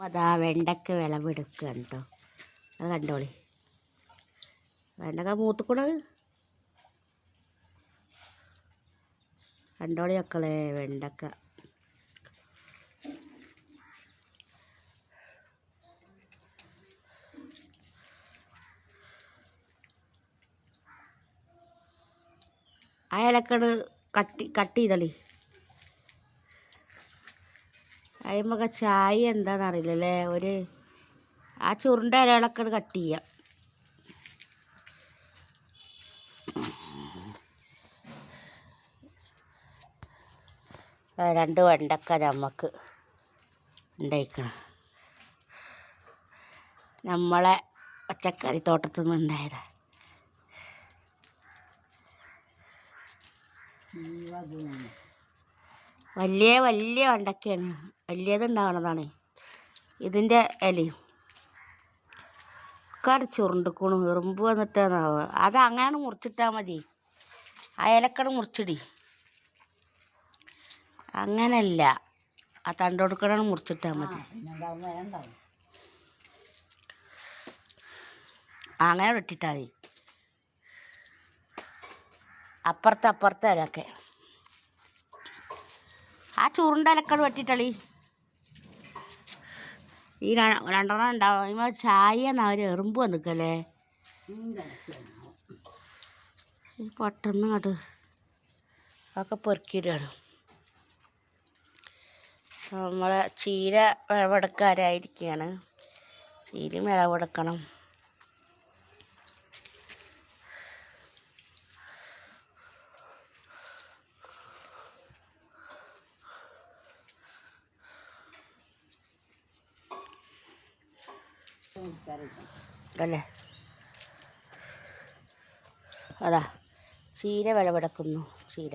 അതാ വെണ്ടയ്ക്ക വിളവെടുക്കുകയാണ് കേട്ടോ അത് കണ്ടോളി. വെണ്ടക്ക മൂത്തുക്കൂടത് കണ്ടോളി മക്കളെ വെണ്ടക്ക അയലക്കട് കട്ടി കട്ട് ചെയ്തളി. അതിമൊക്കെ ചായ എന്താണെന്ന് അറിയില്ലല്ലേ? ഒരു ആ ചുരുണ്ട ഇലകളൊക്കെ കട്ട് ചെയ്യാം. രണ്ട് വെണ്ടക്ക നമുക്ക് ഉണ്ടായിക്കണം നമ്മളെ പച്ചക്കറി തോട്ടത്തിൽ നിന്ന് ഉണ്ടായതാ വലിയ വലിയ വെണ്ടക്കയാണ്. വലിയത് ഉണ്ടാവണതാണ് ഇതിന്റെ ഇലയും. ഒക്കെ ചുരുണ്ടിക്കണു. എറുമ്പ് വന്നിട്ടാണ് അത് അങ്ങനെ മുറിച്ചിട്ടാൽ മതി. ആ ഇലക്കട മുറിച്ചിടി. അങ്ങനല്ല. ആ തണ്ടൊടുക്കണ മുറിച്ചിട്ടാൽ മതി. അങ്ങനെ ഇട്ടിട്ടാൽ മതി. അപ്പുറത്ത് അപ്പുറത്തെ ഇലക്കെ ചുരുണ്ട ഇലക്കട് വെട്ടിട്ടളി ഈ രണ്ടെണ്ണം ഉണ്ടാവും ചായ ചായ അവർ എറുമ്പ് വന്നിക്കല്ലേ? ഈ പെട്ടെന്ന് അത് ഒക്കെ പൊറുക്കിയിടുകയാണ്. നമ്മളെ ചീര വിളവെടുക്കാരായിരിക്കുകയാണ്. ചീരയും വിളവെടുക്കണം. അല്ലേ? അതാ ചീര വിളവെടുക്കുന്നു ചീര.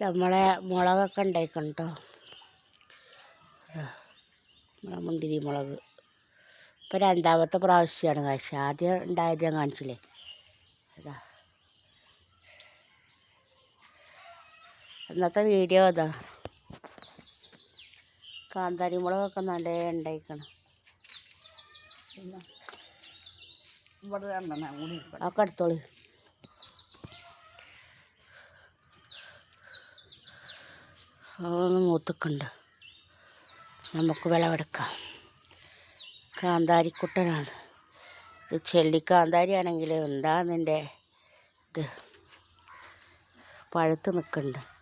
നമ്മളെ മുളകൊക്കെ ഉണ്ടായിക്കണം കേട്ടോ നമ്മളെ മുന്തിരി മുളക്. ഇപ്പം രണ്ടാമത്തെ പ്രാവശ്യമാണ് കാഴ്ച ആദ്യം ഉണ്ടായത് ഞാൻ കാണിച്ചില്ലേ? അതാ. ഇന്നത്തെ വീഡിയോ അതാ. കാന്താരി മുളകൊക്കെ നല്ല ഉണ്ടായിക്കണം. ഇവിടെ രണ്ടെണ്ണം കൂടി ഒക്കെ എടുത്തോളി. അതൊന്ന് മൂത്തുക്കുണ്ട്. നമുക്ക് വിളവെടുക്കാം. കാന്താരിക്കുട്ടനാണ്. ഇത് ചെള്ളി കാന്താരി ആണെങ്കിൽ എന്താ നിന്റെ ഇത്? പഴുത്ത് നിൽക്കുന്നുണ്ട്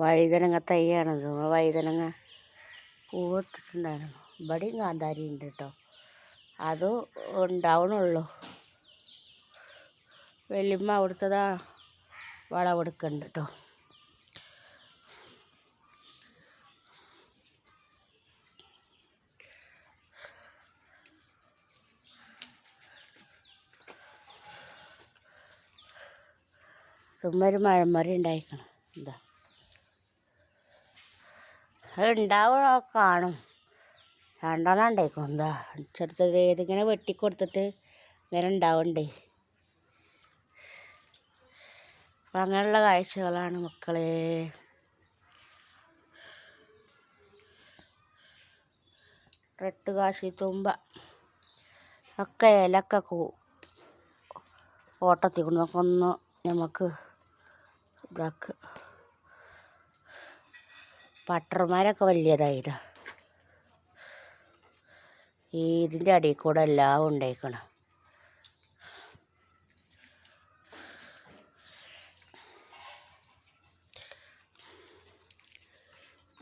വഴുതനങ്ങ തൈയാണത് വഴുതനങ്ങ പൂവിട്ടിട്ടുണ്ടായിരുന്നു ഇവിടെയും കാന്താരി ഉണ്ട് കേട്ടോ. അത് ഉണ്ടാവണുള്ളൂ. വലിയമ്മ അവിടുത്തതാ വളമെടുക്കുന്നുണ്ട് കേട്ടോ. ചുമ്മാ ഒരു മഴമറി ഉണ്ടായിരിക്കണം എന്താ അത് ഉണ്ടാവുക കാണും. രണ്ടെണ്ണം ഉണ്ടായിക്കും എന്താ ചെറുത്തത് ഇതിങ്ങനെ വെട്ടിക്കൊടുത്തിട്ട് ഇങ്ങനെ ഉണ്ടാവണ്ടേ. അപ്പം അങ്ങനെയുള്ള കാഴ്ചകളാണ് മക്കളെ. റെട്ട് കാശി തുമ്പ. ഒക്കെ ഇലക്ക കൂ ഓട്ടത്തിൽ കൊണ്ടൊക്കെ ഒന്ന് നമുക്ക് ഇതാക്കുക പട്ടർമാരൊക്കെ വലിയതായിരുന്നു ഈ ഇതിന്റെ അടിയിൽ കൂടെ എല്ലാം ഉണ്ടായിക്കണം.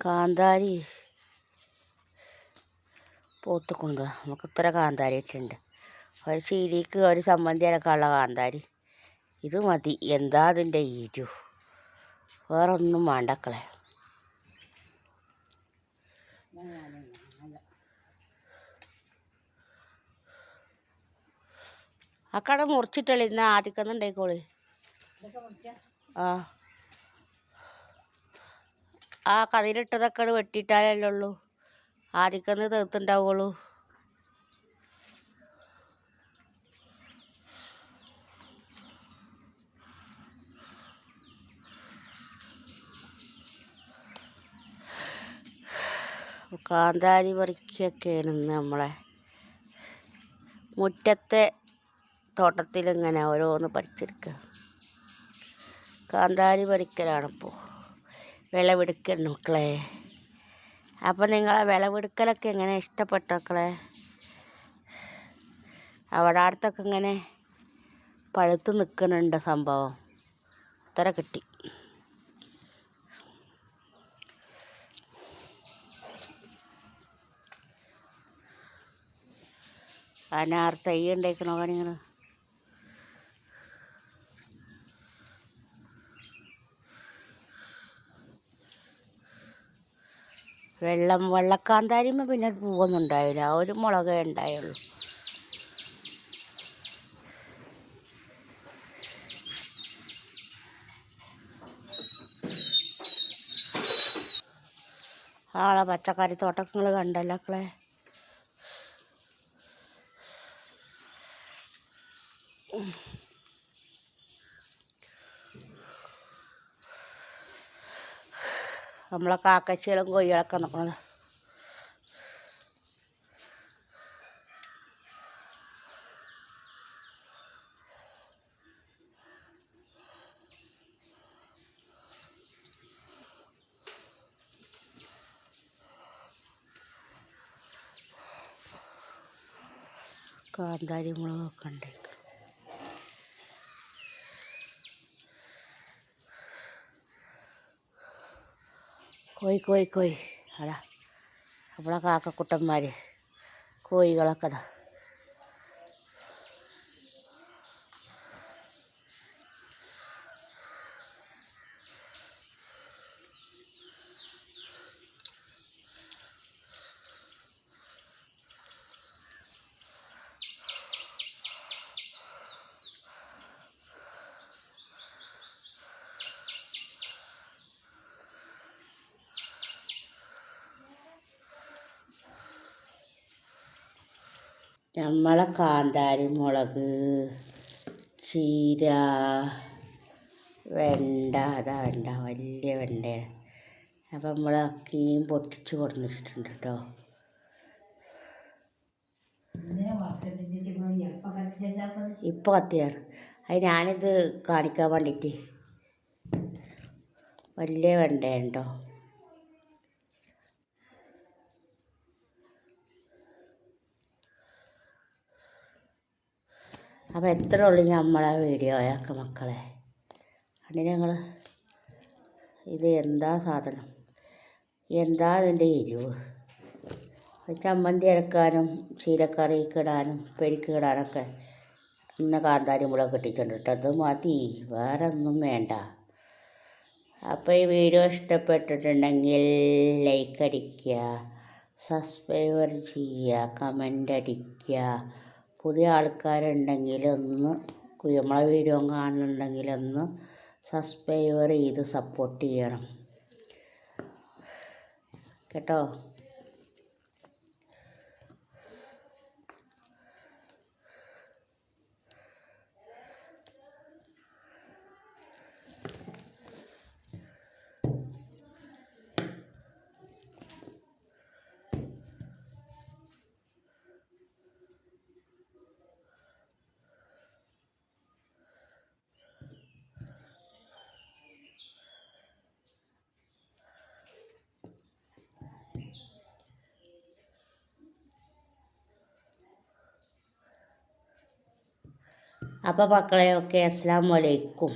കാന്താരി പൂത്തുക്കുന്നത് നമുക്ക് ഇത്ര കാന്താരി ഇട്ടുണ്ട് ഒരു ശീലിക്ക് ഒരു സമ്മന്തി അനക്കാനുള്ള കാന്താരി. ഇത് മതി. എന്താ അതിന്റെ ഇരു വേറൊന്നും വേണ്ടക്കളെ ആ കട മുറിച്ചിട്ടല്ലേ ഇന്ന് ആദ്യക്കൊന്നും ഉണ്ടായിക്കോളി. ആ. ആ കതിരിട്ടതൊക്കെ വെട്ടിയിട്ടാലല്ലേ ഉള്ളൂ. ആദ്യക്കൊന്ന് തീർത്തുണ്ടാവുള്ളൂ. കാന്താരി പറിക്കൊക്കെയാണ് നമ്മളെ മുറ്റത്തെ തോട്ടത്തിലിങ്ങനെ ഓരോന്ന് പറിച്ചെടുക്കുക. കാന്താരി പറിക്കലാണിപ്പോൾ വിളവെടുക്കൽ മക്കളെ. അപ്പം നിങ്ങളെ വിളവെടുക്കലൊക്കെ എങ്ങനെ ഇഷ്ടപ്പെട്ട മക്കളെ? അവിടെ അടുത്തൊക്കെ ഇങ്ങനെ പഴുത്ത് നിൽക്കുന്നുണ്ട് സംഭവം. ഉത്തര കിട്ടി. അനാർ തൈ കാണിങ്ങൾ വെള്ളം വെള്ളക്കാന്താരിമ പിന്നെ പൂവൊന്നും ഉണ്ടായില്ല ഒരു മുളകേ ഉണ്ടായുള്ളൂ. ആളെ പച്ചക്കറി തോട്ടങ്ങൾ കണ്ടല്ലോ നമ്മളെ കാക്കച്ചികളും കോഴികളൊക്കെ നോക്കണത് കാന്താരി മുളകൊക്കെ ഉണ്ടേക്ക്. കോഴി കോഴി കോഴി അതാ. നമ്മളെ കാക്കക്കുട്ടന്മാർ കോഴികളൊക്കെ അതാ നമ്മളെ കാന്താരി മുളക് ചീര വെണ്ട അതാ വെണ്ട വലിയ വെണ്ടയാണ്. അപ്പം നമ്മൾ അക്കിയും പൊട്ടിച്ച് കൊടുന്നിട്ടുണ്ട് കേട്ടോ ഇപ്പോൾ കത്തിയാണ്. അത് ഞാനിത് കാണിക്കാൻ വേണ്ടിയിട്ട് വലിയ വെണ്ടയുണ്ടോ അപ്പോൾ എത്ര ഉള്ളു നമ്മളെ വീഡിയോയൊക്കെ മക്കളെ? അതിന് ഞങ്ങൾ ഇത് എന്താ സാധനം? എന്താ ഇതിന്റെ എരിവ്? ചമ്മന്തി അരക്കാനും ചീരക്കറിക്ക് ഇടാനും പെരിക്ക് ഇടാനൊക്കെ ഇന്ന് കാന്താരി മുളക് കിട്ടിയിട്ടുണ്ട് കേട്ടോ. അത് മതി. വേറെ ഒന്നും വേണ്ട. അപ്പോൾ ഈ വീഡിയോ ഇഷ്ടപ്പെട്ടിട്ടുണ്ടെങ്കിൽ ലൈക്ക് അടിക്കുക സബ്സ്ക്രൈബർ ചെയ്യുക കമന്റ് അടിക്കുക. പുതിയ ആൾക്കാരുണ്ടെങ്കിൽ ഒന്ന് നമ്മളെ വീഡിയോ കാണുന്നുണ്ടെങ്കിൽ ഒന്ന് സബ്സ്ക്രൈബർ ചെയ്ത് സപ്പോർട്ട് ചെയ്യണം. കേട്ടോ? അപ്പോൾ മക്കളെ ഒക്കെ അസ്സാം വലൈക്കും